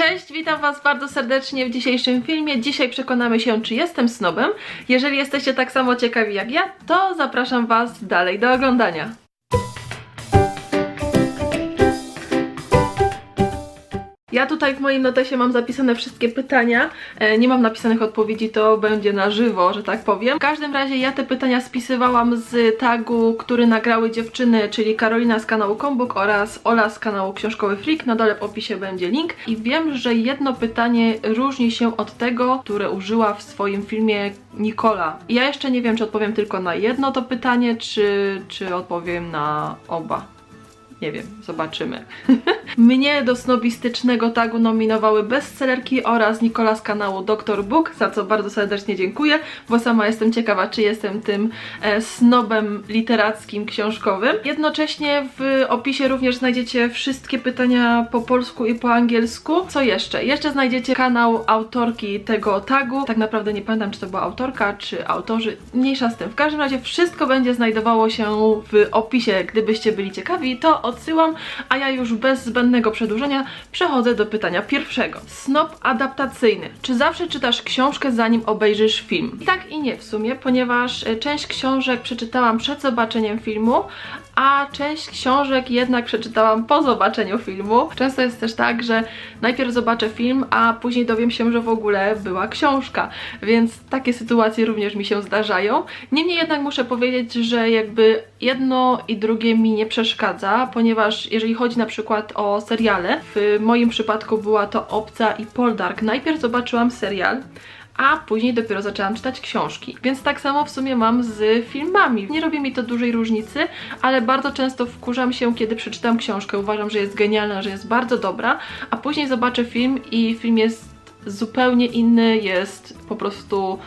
Cześć, witam Was bardzo serdecznie w dzisiejszym filmie. Dzisiaj przekonamy się, czy jestem snobem. Jeżeli jesteście tak samo ciekawi jak ja, to zapraszam Was dalej do oglądania. Ja tutaj w moim notesie mam zapisane wszystkie pytania. E, nie mam napisanych odpowiedzi, to będzie na żywo, że tak powiem. W każdym razie ja te pytania spisywałam z tagu, który nagrały dziewczyny, czyli Karolina z kanału Kombuk oraz Ola z kanału Książkowy Freak. Na dole w opisie będzie link. I wiem, że jedno pytanie różni się od tego, które użyła w swoim filmie Nikola. Ja jeszcze nie wiem, czy odpowiem tylko na jedno to pytanie, czy, czy odpowiem na oba. Nie wiem, zobaczymy. Mnie do snobistycznego tagu nominowały bestsellerki oraz Nikola z kanału Dr. Book, za co bardzo serdecznie dziękuję, bo sama jestem ciekawa, czy jestem tym e, snobem literackim, książkowym. Jednocześnie w opisie również znajdziecie wszystkie pytania po polsku i po angielsku. Co jeszcze? Jeszcze znajdziecie kanał autorki tego tagu. Tak naprawdę nie pamiętam, czy to była autorka, czy autorzy. Mniejsza z tym. W każdym razie wszystko będzie znajdowało się w opisie, gdybyście byli ciekawi, to odsyłam, a ja już bez zbędnego przedłużenia przechodzę do pytania pierwszego. Snop adaptacyjny. Czy zawsze czytasz książkę zanim obejrzysz film? I tak i nie w sumie, ponieważ e, część książek przeczytałam przed zobaczeniem filmu, a część książek jednak przeczytałam po zobaczeniu filmu. Często jest też tak, że najpierw zobaczę film, a później dowiem się, że w ogóle była książka, więc takie sytuacje również mi się zdarzają. Niemniej jednak muszę powiedzieć, że jakby jedno i drugie mi nie przeszkadza, ponieważ jeżeli chodzi na przykład o seriale, w moim przypadku była to Obca i Poldark. Najpierw zobaczyłam serial, a później dopiero zaczęłam czytać książki. Więc tak samo w sumie mam z filmami. Nie robi mi to dużej różnicy, ale bardzo często wkurzam się, kiedy przeczytam książkę. Uważam, że jest genialna, że jest bardzo dobra, a później zobaczę film i film jest zupełnie inny, jest po prostu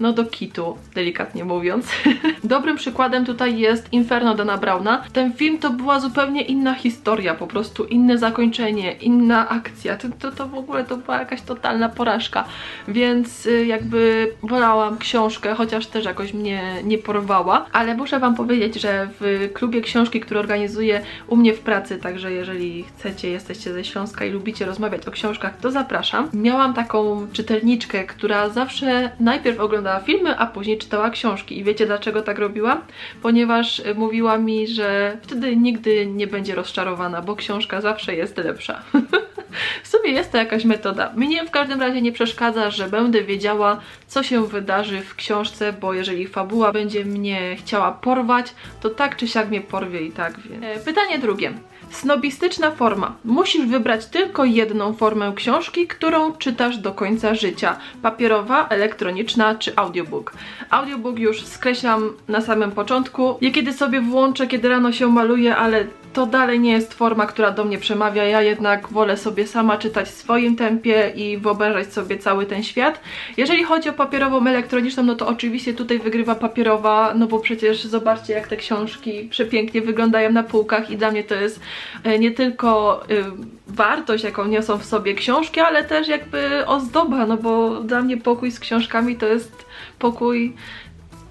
no do kitu, delikatnie mówiąc. Dobrym przykładem tutaj jest Inferno Dana Browna. Ten film to była zupełnie inna historia, po prostu inne zakończenie, inna akcja. To, to, to w ogóle to była jakaś totalna porażka, więc y, jakby wolałam książkę, chociaż też jakoś mnie nie porwała, ale muszę Wam powiedzieć, że w klubie książki, który organizuję u mnie w pracy, także jeżeli chcecie, jesteście ze Śląska i lubicie rozmawiać o książkach, to zapraszam. Miałam taką czytelniczkę, która zawsze najpierw oglądała oglądała filmy, a później czytała książki. I wiecie dlaczego tak robiła? Ponieważ y, mówiła mi, że wtedy nigdy nie będzie rozczarowana, bo książka zawsze jest lepsza. w sumie jest to jakaś metoda. Mnie w każdym razie nie przeszkadza, że będę wiedziała, co się wydarzy w książce, bo jeżeli fabuła będzie mnie chciała porwać, to tak czy siak mnie porwie i tak. Więc. E, pytanie drugie. Snobistyczna forma. Musisz wybrać tylko jedną formę książki, którą czytasz do końca życia. Papierowa, elektroniczna czy audiobook. Audiobook już skreślam na samym początku. Niekiedy sobie włączę, kiedy rano się maluję, ale to dalej nie jest forma, która do mnie przemawia. Ja jednak wolę sobie sama czytać w swoim tempie i wyobrażać sobie cały ten świat. Jeżeli chodzi o papierową, elektroniczną, no to oczywiście tutaj wygrywa papierowa, no bo przecież zobaczcie jak te książki przepięknie wyglądają na półkach i dla mnie to jest e, nie tylko y, wartość, jaką niosą w sobie książki, ale też jakby ozdoba, no bo dla mnie pokój z książkami to jest pokój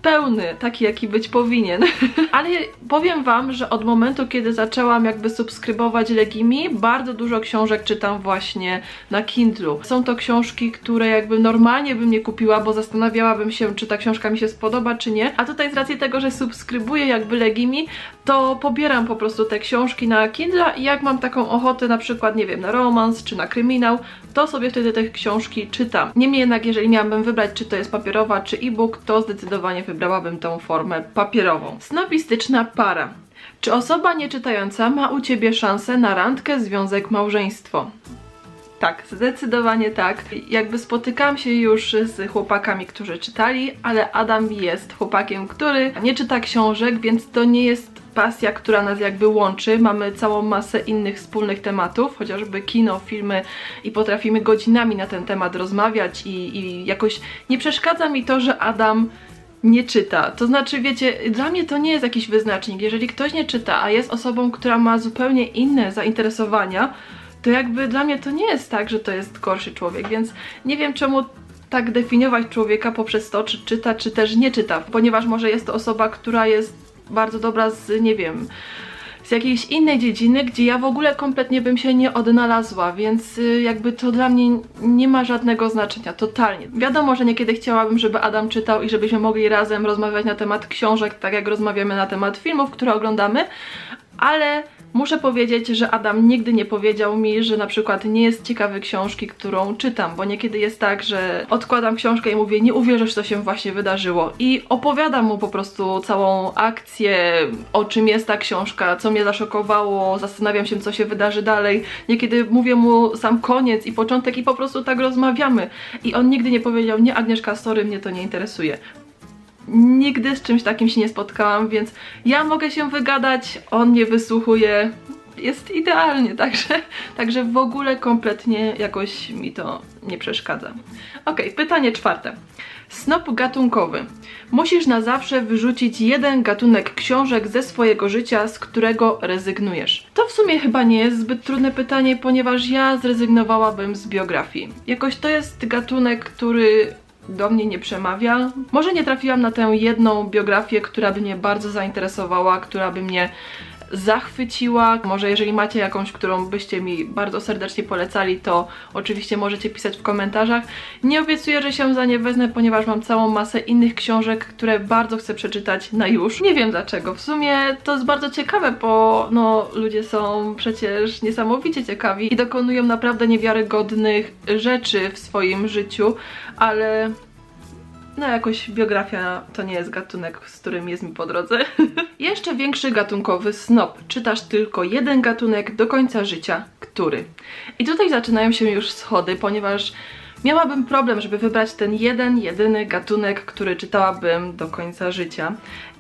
pełny, taki jaki być powinien. Ale powiem Wam, że od momentu, kiedy zaczęłam jakby subskrybować Legimi, bardzo dużo książek czytam właśnie na Kindlu. Są to książki, które jakby normalnie bym nie kupiła, bo zastanawiałabym się, czy ta książka mi się spodoba, czy nie. A tutaj z racji tego, że subskrybuję jakby Legimi, to pobieram po prostu te książki na Kindle i jak mam taką ochotę na przykład, nie wiem, na romans czy na kryminał, to sobie wtedy te książki czytam. Niemniej jednak, jeżeli miałabym wybrać, czy to jest papierowa, czy e-book, to zdecydowanie wybrałabym tą formę papierową. Snobistyczna para. Czy osoba nieczytająca ma u Ciebie szansę na randkę, związek, małżeństwo? Tak, zdecydowanie tak. Jakby spotykam się już z chłopakami, którzy czytali, ale Adam jest chłopakiem, który nie czyta książek, więc to nie jest pasja, która nas jakby łączy. Mamy całą masę innych wspólnych tematów, chociażby kino, filmy i potrafimy godzinami na ten temat rozmawiać i, i jakoś nie przeszkadza mi to, że Adam nie czyta. To znaczy, wiecie, dla mnie to nie jest jakiś wyznacznik. Jeżeli ktoś nie czyta, a jest osobą, która ma zupełnie inne zainteresowania, to jakby dla mnie to nie jest tak, że to jest gorszy człowiek, więc nie wiem czemu tak definiować człowieka poprzez to, czy czyta, czy też nie czyta, ponieważ może jest to osoba, która jest bardzo dobra z, nie wiem, z jakiejś innej dziedziny, gdzie ja w ogóle kompletnie bym się nie odnalazła, więc y, jakby to dla mnie nie ma żadnego znaczenia, totalnie. Wiadomo, że niekiedy chciałabym, żeby Adam czytał i żebyśmy mogli razem rozmawiać na temat książek, tak jak rozmawiamy na temat filmów, które oglądamy, ale muszę powiedzieć, że Adam nigdy nie powiedział mi, że na przykład nie jest ciekawy książki, którą czytam, bo niekiedy jest tak, że odkładam książkę i mówię, nie uwierzysz, co się właśnie wydarzyło i opowiadam mu po prostu całą akcję, o czym jest ta książka, co mnie zaszokowało, zastanawiam się, co się wydarzy dalej. Niekiedy mówię mu sam koniec i początek i po prostu tak rozmawiamy. I on nigdy nie powiedział, nie Agnieszka, sorry, mnie to nie interesuje. Nigdy z czymś takim się nie spotkałam, więc ja mogę się wygadać, on nie wysłuchuje. Jest idealnie, także, także w ogóle kompletnie jakoś mi to nie przeszkadza. Ok, pytanie czwarte. Snop gatunkowy. Musisz na zawsze wyrzucić jeden gatunek książek ze swojego życia, z którego rezygnujesz. To w sumie chyba nie jest zbyt trudne pytanie, ponieważ ja zrezygnowałabym z biografii. Jakoś to jest gatunek, który do mnie nie przemawia. Może nie trafiłam na tę jedną biografię, która by mnie bardzo zainteresowała, która by mnie zachwyciła. Może jeżeli macie jakąś, którą byście mi bardzo serdecznie polecali, to oczywiście możecie pisać w komentarzach. Nie obiecuję, że się za nie wezmę, ponieważ mam całą masę innych książek, które bardzo chcę przeczytać na już. Nie wiem dlaczego. W sumie to jest bardzo ciekawe, bo no ludzie są przecież niesamowicie ciekawi i dokonują naprawdę niewiarygodnych rzeczy w swoim życiu, ale no jakoś biografia to nie jest gatunek, z którym jest mi po drodze. Jeszcze większy gatunkowy snop. Czytasz tylko jeden gatunek do końca życia. Który? I tutaj zaczynają się już schody, ponieważ miałabym problem, żeby wybrać ten jeden, jedyny gatunek, który czytałabym do końca życia.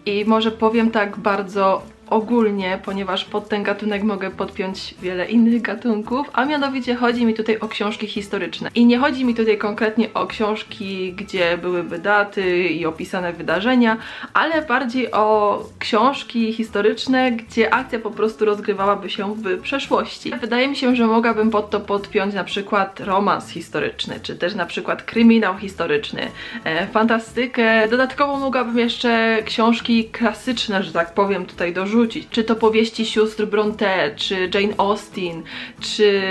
I może powiem tak bardzo ogólnie, ponieważ pod ten gatunek mogę podpiąć wiele innych gatunków, a mianowicie chodzi mi tutaj o książki historyczne. I nie chodzi mi tutaj konkretnie o książki, gdzie byłyby daty i opisane wydarzenia, ale bardziej o książki historyczne, gdzie akcja po prostu rozgrywałaby się w przeszłości. Wydaje mi się, że mogłabym pod to podpiąć na przykład romans historyczny, czy też na przykład kryminał historyczny, e, fantastykę. Dodatkowo mogłabym jeszcze książki klasyczne, że tak powiem, tutaj dorzucić czy to powieści sióstr Bronte, czy Jane Austen, czy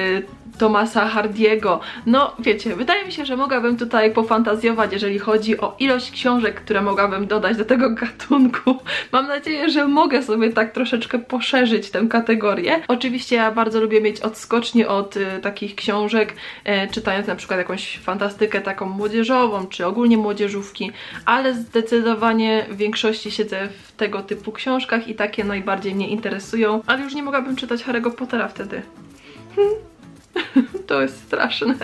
Tomasa Hardiego. No wiecie, wydaje mi się, że mogłabym tutaj pofantazjować, jeżeli chodzi o ilość książek, które mogłabym dodać do tego gatunku. Mam nadzieję, że mogę sobie tak troszeczkę poszerzyć tę kategorię. Oczywiście ja bardzo lubię mieć odskocznie od y, takich książek, y, czytając na przykład jakąś fantastykę taką młodzieżową, czy ogólnie młodzieżówki, ale zdecydowanie w większości siedzę w tego typu książkach i takie najbardziej mnie interesują, ale już nie mogłabym czytać Harry'ego Pottera wtedy. Hmm. To jest straszne.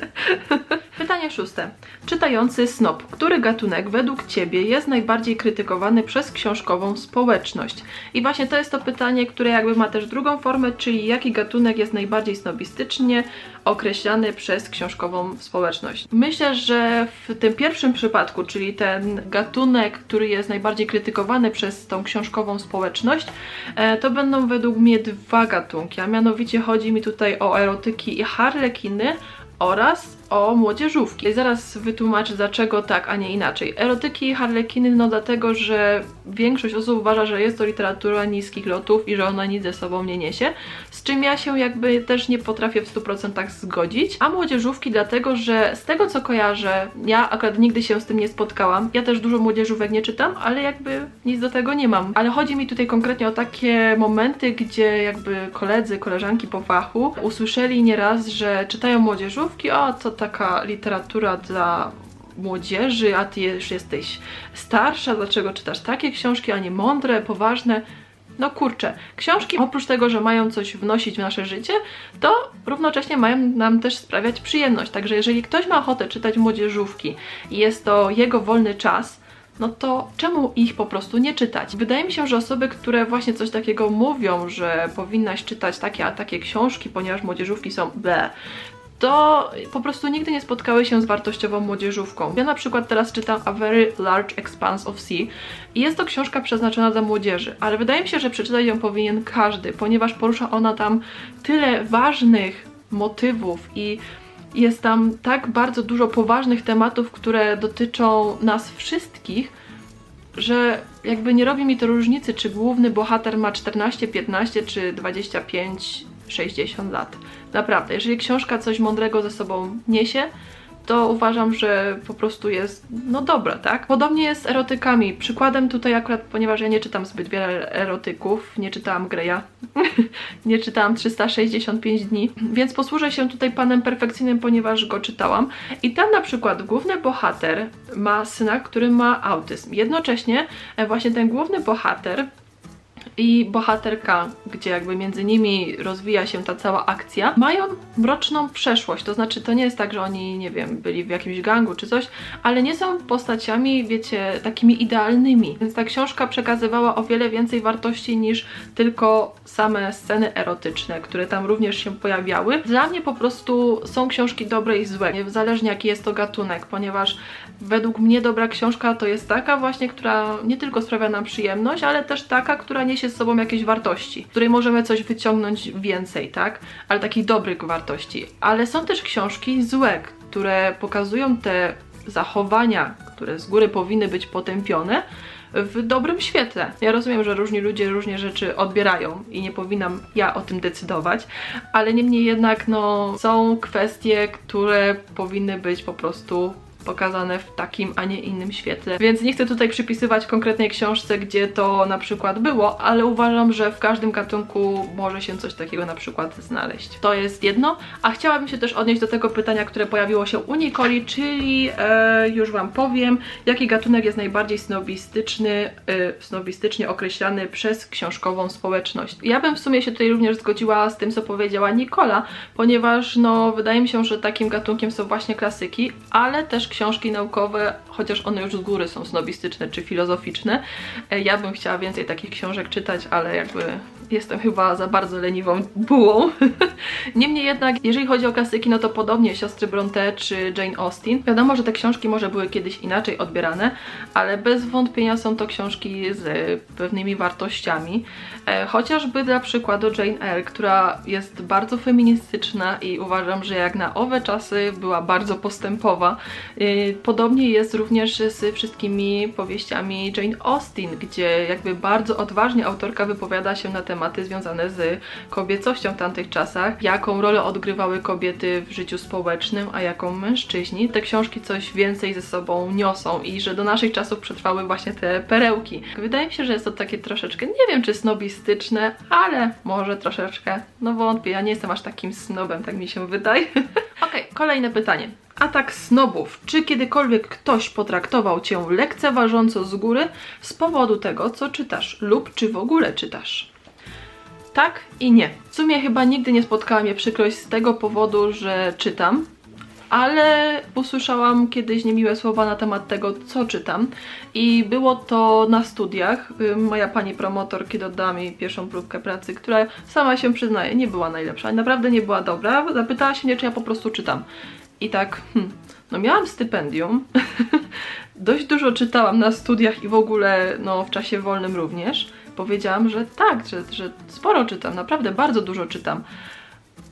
Pytanie szóste. Czytający snop. Który gatunek według Ciebie jest najbardziej krytykowany przez książkową społeczność? I właśnie to jest to pytanie, które jakby ma też drugą formę, czyli jaki gatunek jest najbardziej snobistycznie określany przez książkową społeczność. Myślę, że w tym pierwszym przypadku, czyli ten gatunek, który jest najbardziej krytykowany przez tą książkową społeczność, e, to będą według mnie dwa gatunki, a mianowicie chodzi mi tutaj o erotyki i harlekiny oraz o młodzieżówki. Zaraz wytłumaczę dlaczego tak, a nie inaczej. Erotyki harlekiny, no dlatego, że większość osób uważa, że jest to literatura niskich lotów i że ona nic ze sobą nie niesie, z czym ja się jakby też nie potrafię w 100% zgodzić. A młodzieżówki dlatego, że z tego co kojarzę, ja akurat nigdy się z tym nie spotkałam, ja też dużo młodzieżówek nie czytam, ale jakby nic do tego nie mam. Ale chodzi mi tutaj konkretnie o takie momenty, gdzie jakby koledzy, koleżanki po fachu usłyszeli nieraz, że czytają młodzieżówki, o co taka literatura dla młodzieży, a ty już jesteś starsza, dlaczego czytasz takie książki, a nie mądre, poważne. No kurczę, książki oprócz tego, że mają coś wnosić w nasze życie, to równocześnie mają nam też sprawiać przyjemność. Także jeżeli ktoś ma ochotę czytać młodzieżówki i jest to jego wolny czas, no to czemu ich po prostu nie czytać? Wydaje mi się, że osoby, które właśnie coś takiego mówią, że powinnaś czytać takie a takie książki, ponieważ młodzieżówki są ble, to po prostu nigdy nie spotkały się z wartościową młodzieżówką. Ja na przykład teraz czytam A Very Large Expanse of Sea i jest to książka przeznaczona dla młodzieży, ale wydaje mi się, że przeczytać ją powinien każdy, ponieważ porusza ona tam tyle ważnych motywów i jest tam tak bardzo dużo poważnych tematów, które dotyczą nas wszystkich, że jakby nie robi mi to różnicy, czy główny bohater ma 14, 15 czy 25, 60 lat. Naprawdę, jeżeli książka coś mądrego ze sobą niesie, to uważam, że po prostu jest, no dobra, tak? Podobnie jest z erotykami. Przykładem tutaj akurat, ponieważ ja nie czytam zbyt wiele erotyków, nie czytałam Greya, nie czytałam 365 dni, więc posłużę się tutaj panem perfekcyjnym, ponieważ go czytałam. I tam na przykład główny bohater ma syna, który ma autyzm. Jednocześnie e, właśnie ten główny bohater i bohaterka, gdzie jakby między nimi rozwija się ta cała akcja, mają mroczną przeszłość. To znaczy, to nie jest tak, że oni, nie wiem, byli w jakimś gangu czy coś, ale nie są postaciami, wiecie, takimi idealnymi. Więc ta książka przekazywała o wiele więcej wartości niż tylko same sceny erotyczne, które tam również się pojawiały. Dla mnie po prostu są książki dobre i złe, niezależnie jaki jest to gatunek, ponieważ według mnie dobra książka to jest taka właśnie, która nie tylko sprawia nam przyjemność, ale też taka, która niesie z sobą jakieś wartości, z której możemy coś wyciągnąć więcej, tak? Ale takich dobrych wartości. Ale są też książki złe, które pokazują te zachowania, które z góry powinny być potępione, w dobrym świetle. Ja rozumiem, że różni ludzie różnie rzeczy odbierają i nie powinnam ja o tym decydować, ale niemniej jednak no, są kwestie, które powinny być po prostu pokazane w takim, a nie innym świetle. Więc nie chcę tutaj przypisywać konkretnej książce, gdzie to na przykład było, ale uważam, że w każdym gatunku może się coś takiego na przykład znaleźć. To jest jedno, a chciałabym się też odnieść do tego pytania, które pojawiło się u Nikoli, czyli e, już Wam powiem, jaki gatunek jest najbardziej snobistyczny, e, snobistycznie określany przez książkową społeczność. Ja bym w sumie się tutaj również zgodziła z tym, co powiedziała Nikola, ponieważ no wydaje mi się, że takim gatunkiem są właśnie klasyki, ale też książki naukowe, chociaż one już z góry są snobistyczne czy filozoficzne. E, Ja bym chciała więcej takich książek czytać, ale jakby jestem chyba za bardzo leniwą bułą. Niemniej jednak, jeżeli chodzi o klasyki, no to podobnie siostry Bronte czy Jane Austen. Wiadomo, że te książki może były kiedyś inaczej odbierane, ale bez wątpienia są to książki z pewnymi wartościami. E, Chociażby dla przykładu Jane Eyre, która jest bardzo feministyczna i uważam, że jak na owe czasy była bardzo postępowa. E, Podobnie jest również z wszystkimi powieściami Jane Austen, gdzie jakby bardzo odważnie autorka wypowiada się na tematy związane z kobiecością w tamtych czasach, jaką rolę odgrywały kobiety w życiu społecznym, a jaką mężczyźni. Te książki coś więcej ze sobą niosą i że do naszych czasów przetrwały właśnie te perełki. Wydaje mi się, że jest to takie troszeczkę, nie wiem czy snobistyczne, ale może troszeczkę, no wątpię, ja nie jestem aż takim snobem, tak mi się wydaje. Okej, kolejne pytanie. Atak snobów. Czy kiedykolwiek ktoś potraktował cię lekceważąco z góry z powodu tego, co czytasz lub czy w ogóle czytasz? Tak i nie. W sumie chyba nigdy nie spotkała mnie przykrość z tego powodu, że czytam, ale usłyszałam kiedyś niemiłe słowa na temat tego, co czytam i było to na studiach. Moja pani promotor, kiedy oddała mi pierwszą próbkę pracy, która sama się przyznaje, nie była najlepsza, naprawdę nie była dobra, zapytała się mnie, czy ja po prostu czytam. I tak, hmm, no miałam stypendium, dość dużo czytałam na studiach i w ogóle no, w czasie wolnym również. Powiedziałam, że tak, że, że sporo czytam, naprawdę bardzo dużo czytam.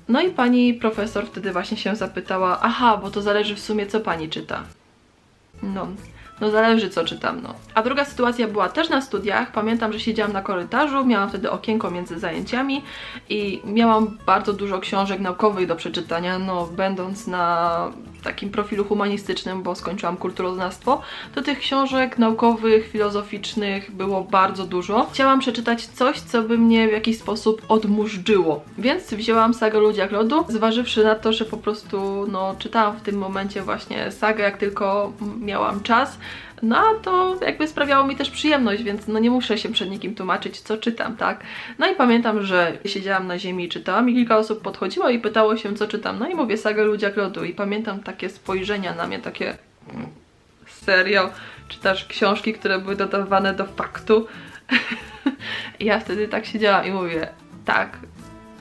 No i pani profesor wtedy właśnie się zapytała, aha, bo to zależy w sumie co pani czyta. No, no zależy co czytam, no. A druga sytuacja była też na studiach. Pamiętam, że siedziałam na korytarzu, miałam wtedy okienko między zajęciami i miałam bardzo dużo książek naukowych do przeczytania, no będąc na takim profilu humanistycznym, bo skończyłam kulturoznawstwo, to tych książek naukowych, filozoficznych było bardzo dużo. Chciałam przeczytać coś, co by mnie w jakiś sposób odmurzyło, więc wzięłam sagę Ludziach Lodu, zważywszy na to, że po prostu no, czytałam w tym momencie właśnie sagę, jak tylko miałam czas, no a to jakby sprawiało mi też przyjemność, więc no nie muszę się przed nikim tłumaczyć, co czytam, tak? No i pamiętam, że siedziałam na ziemi i czytałam i kilka osób podchodziło i pytało się, co czytam. No i mówię sagę Ludziach Lodu i pamiętam takie spojrzenia na mnie, takie mm, serio, czytasz książki, które były dodawane do faktu? Ja wtedy tak siedziałam i mówię, tak,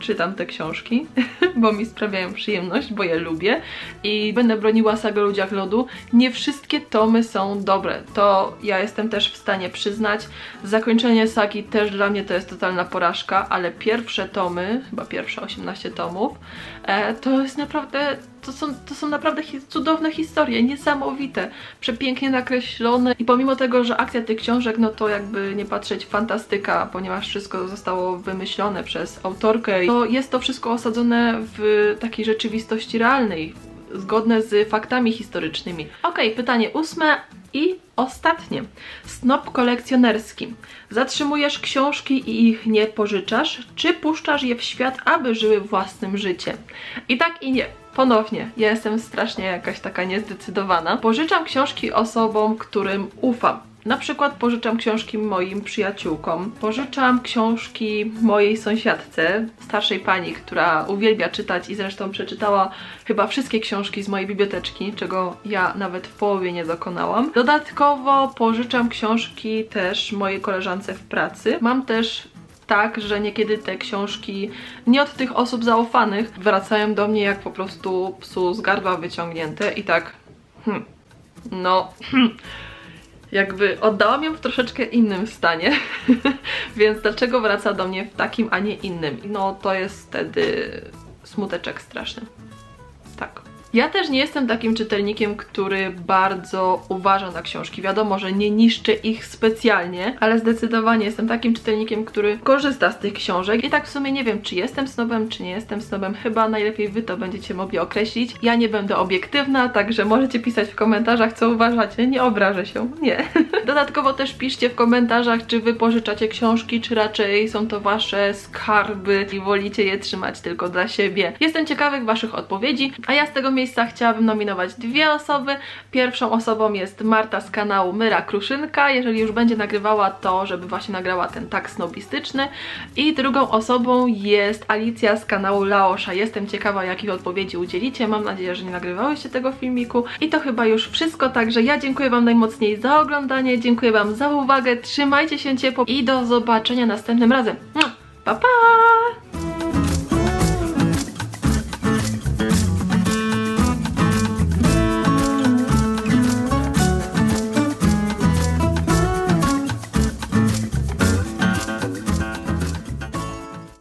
czytam te książki, bo mi sprawiają przyjemność, bo je lubię i będę broniła sagę ludziach lodu. Nie wszystkie tomy są dobre, to ja jestem też w stanie przyznać. Zakończenie sagi też dla mnie to jest totalna porażka, ale pierwsze tomy, chyba pierwsze 18 tomów, e, to jest naprawdę to są, to są naprawdę hi cudowne historie, niesamowite, przepięknie nakreślone i pomimo tego, że akcja tych książek, no to jakby nie patrzeć fantastyka, ponieważ wszystko zostało wymyślone przez autorkę, to jest to wszystko osadzone w takiej rzeczywistości realnej, zgodne z faktami historycznymi. Okej, pytanie ósme i ostatnie. Snop kolekcjonerski. Zatrzymujesz książki i ich nie pożyczasz, czy puszczasz je w świat, aby żyły własnym życiem? I tak i nie. Ponownie, ja jestem strasznie jakaś taka niezdecydowana. Pożyczam książki osobom, którym ufam. Na przykład pożyczam książki moim przyjaciółkom, pożyczam książki mojej sąsiadce, starszej pani, która uwielbia czytać i zresztą przeczytała chyba wszystkie książki z mojej biblioteczki, czego ja nawet w połowie nie dokonałam. Dodatkowo pożyczam książki też mojej koleżance w pracy. Mam też tak, że niekiedy te książki nie od tych osób zaufanych wracają do mnie jak po prostu psu z gardła wyciągnięte i tak hmm, no hmm, jakby oddałam ją w troszeczkę innym stanie, więc dlaczego wraca do mnie w takim, a nie innym? No to jest wtedy smuteczek straszny. Ja też nie jestem takim czytelnikiem, który bardzo uważa na książki. Wiadomo, że nie niszczę ich specjalnie, ale zdecydowanie jestem takim czytelnikiem, który korzysta z tych książek. I tak w sumie nie wiem, czy jestem snobem, czy nie jestem snobem. Chyba najlepiej wy to będziecie mogli określić. Ja nie będę obiektywna, także możecie pisać w komentarzach, co uważacie. Nie obrażę się. Nie. Dodatkowo też piszcie w komentarzach, czy wy pożyczacie książki, czy raczej są to wasze skarby i wolicie je trzymać tylko dla siebie. Jestem ciekawych waszych odpowiedzi, a ja z tego miejsca chciałabym nominować dwie osoby. Pierwszą osobą jest Marta z kanału Myra Kruszynka, jeżeli już będzie nagrywała to, żeby właśnie nagrała ten tak snobistyczny. I drugą osobą jest Alicja z kanału Laosza. Jestem ciekawa, jakich odpowiedzi udzielicie. Mam nadzieję, że nie nagrywałyście tego filmiku. I to chyba już wszystko, także ja dziękuję Wam najmocniej za oglądanie, dziękuję Wam za uwagę, trzymajcie się ciepło i do zobaczenia następnym razem. Pa, pa!